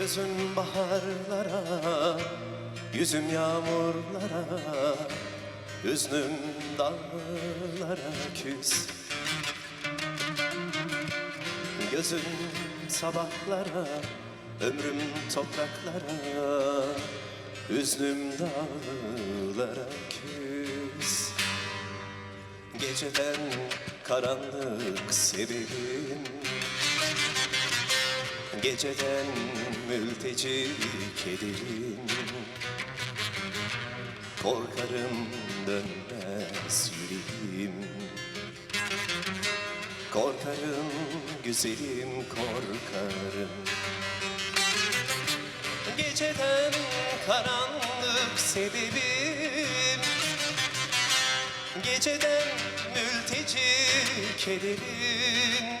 Gözün baharlara, yüzüm yağmurlara, hüznüm dağlara küs. Gözüm sabahlara, ömrüm topraklara, hüznüm dağlara küs. Geceden karanlık sebebim Geceden mülteci kedim Korkarım dönmez yüreğim. Korkarım güzelim korkarım. Geceden karanlık sebebim. Geceden mülteci kederim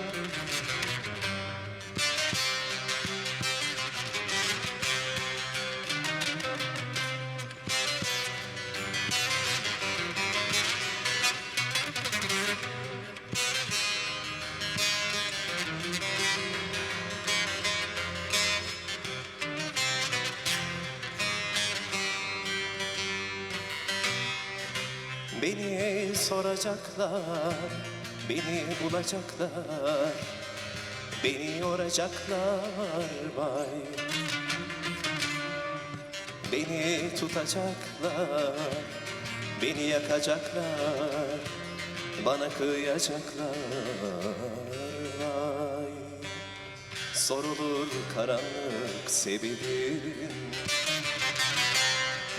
Beni soracaklar, beni bulacaklar Beni yoracaklar vay. Beni tutacaklar, beni yakacaklar Bana kıyacaklar vay. Sorulur karanlık sebebim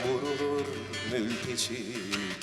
Vurulur mülteci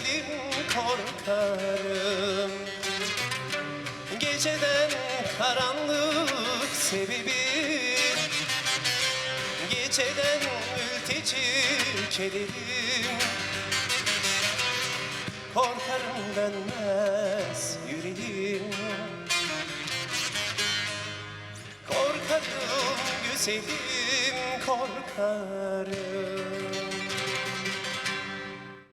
güzelim korkarım. Geceden karanlık sebebim Geceden mülteci kederim. Korkarım dönmez yüreğim. Korkarım güzelim korkarım